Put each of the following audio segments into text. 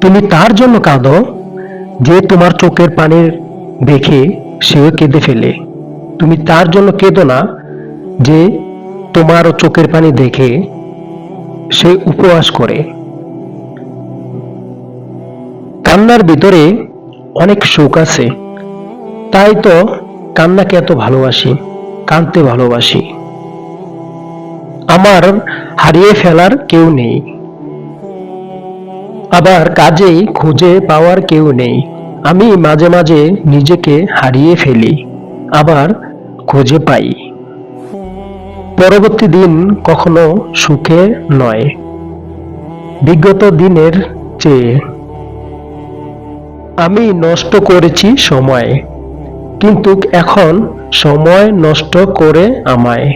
তুমি তার জন্য কাঁদো যে তোমার চোখের পানির দেখে সেও কেঁদে ফেলে। তুমি তার জন্য কেঁদো না যে তোমার চোখের পানি দেখে সে উপবাস করে। কান্নার ভিতরে অনেক সুখ আছে। তাই তো কান্নাকে এত ভালোবাসি, কাঁদতে ভালোবাসি। আমার হারিয়ে ফেলার কেউ নেই। আবার কাজেই খুঁজে পাওয়ার কেউ নেই। আমি মাঝে মাঝে নিজেকে হারিয়ে ফেলি, আবার খুঁজে পাই। পরবর্তী দিন কখনো সুখে নয়। বিগত দিনের চেয়ে। আমি নষ্ট করেছি সময়, কিন্তু এখন সময় নষ্ট করে আমায়।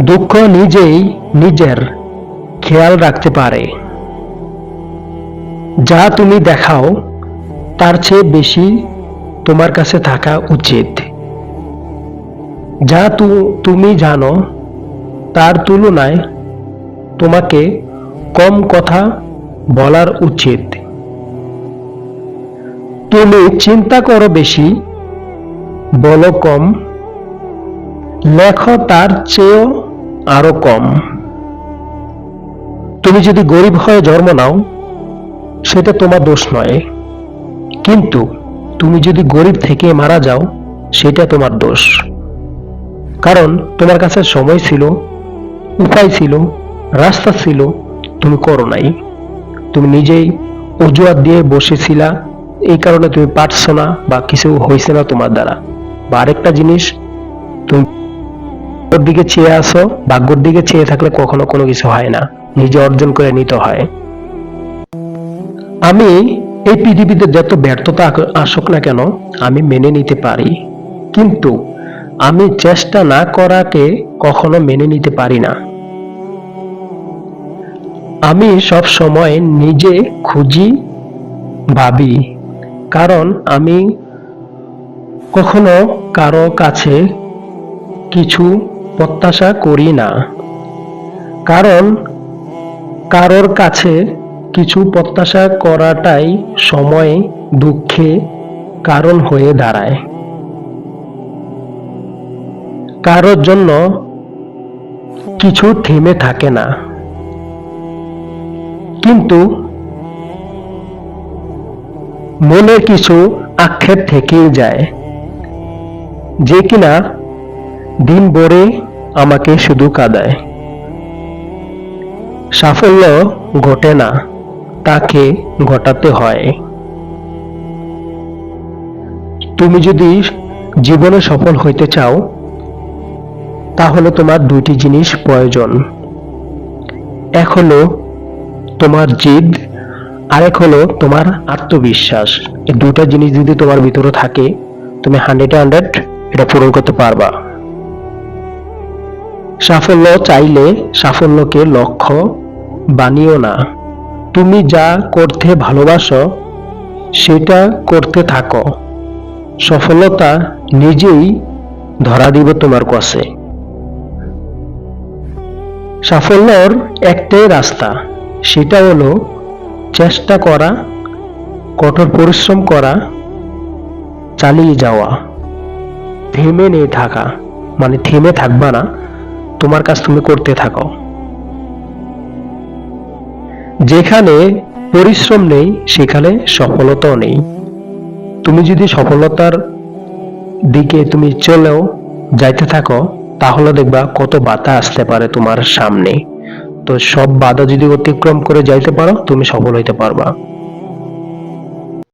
দুঃখ নিজেই নিজের খেয়াল রাখতে পারে। যা তুমি দেখাও, তার চেয়ে বেশি তোমার কাছে থাকা উচিত। যা তুমি জানো, তার তুলনায় তোমাকে কম কথা বলার উচিত। তুমি চিন্তা করো বেশি, বলো কম, লেখো তার চেয়েও আরও কম। তুমি যদি গরিব হয়ে জন্ম নাও সেটা তোমার দোষ নয়। কিন্তু তুমি যদি গরিব থেকে মারা যাও, সেটা তোমার দোষ। কারণ তোমার কাছে সময় ছিল, উপায় ছিল, রাস্তা ছিল, তুমি করো নাই। তুমি নিজেই অজুহাত দিয়ে বসেছিলা, এই কারণে তুমি পারছ না বা কিছু হয়েছে না তোমার দ্বারা। বা আরেকটা জিনিস, তুমি দিকে চেয়ে আসো ভাগ্যর দিকে চেয়ে থাকলে কখনো কোনো কিছু হয় না। নিজে অর্জন করে নিতে হয়। আমি এই পৃথিবীতে যত ব্যর্থতা আসুক না কেন, আমি মেনে নিতে পারি। কিন্তু আমি চেষ্টা না করাকে কখনো মেনে নিতে পারি না। আমি সব সময় নিজে খুঁজি, ভাবি। কারণ আমি কখনো কারও কাছে কিছু প্রত্যাশা করি না। কারণ কারোর কাছে কিছু প্রত্যাশা করাটাই সময়ে, দুঃখে কারণ হয়ে দাঁড়ায়। কারোর জন্য কিছু থেমে থাকে না। কিন্তু মনে কিছু আক্ষেপ থেকেই যায়, যে কিনা দিন ভরে আমাকে শুধু কাঁদায়। সাফল্য ঘটে না। তাকে ঘটাতে হয়। তুমি যদি জীবনে সফল হইতে চাও, তাহলে তোমার দুইটি জিনিস প্রয়োজন। এক হলো তোমার জিদ, আরেক হলো তোমার আত্মবিশ্বাস। এই দুটা জিনিস যদি তোমার ভিতরে থাকে, তুমি হান্ড্রেড হান্ড্রেড এটা পূরণ করতে পারবা। সাফল্য চাইলে সাফল্যকে লক্ষ্য বানিও না। তুমি যা করতে ভালোবাসো, সেটা করতে থাকো। সফলতা নিজেই ধরা দিব তোমার কাছে। সাফল্যর একটাই রাস্তা, সেটা হলো চেষ্টা করা, কঠোর পরিশ্রম করা, চালিয়ে যাওয়া। থেমে নেই থাকা মানে থেমে থাকবা না, তোমার কাজ তুমি করতে থাকো। যেখানে পরিশ্রম নেই, সেখানে সফলতাও নেই। তুমি যদি সফলতার দিকে তুমি চলেও, যাইতে থাকো, তাহলে দেখবা কত বাধা আসতে পারে তোমার সামনে। তো সব বাধা যদি অতিক্রম করে যাইতে পারো, তুমি সফল হইতে পারবা।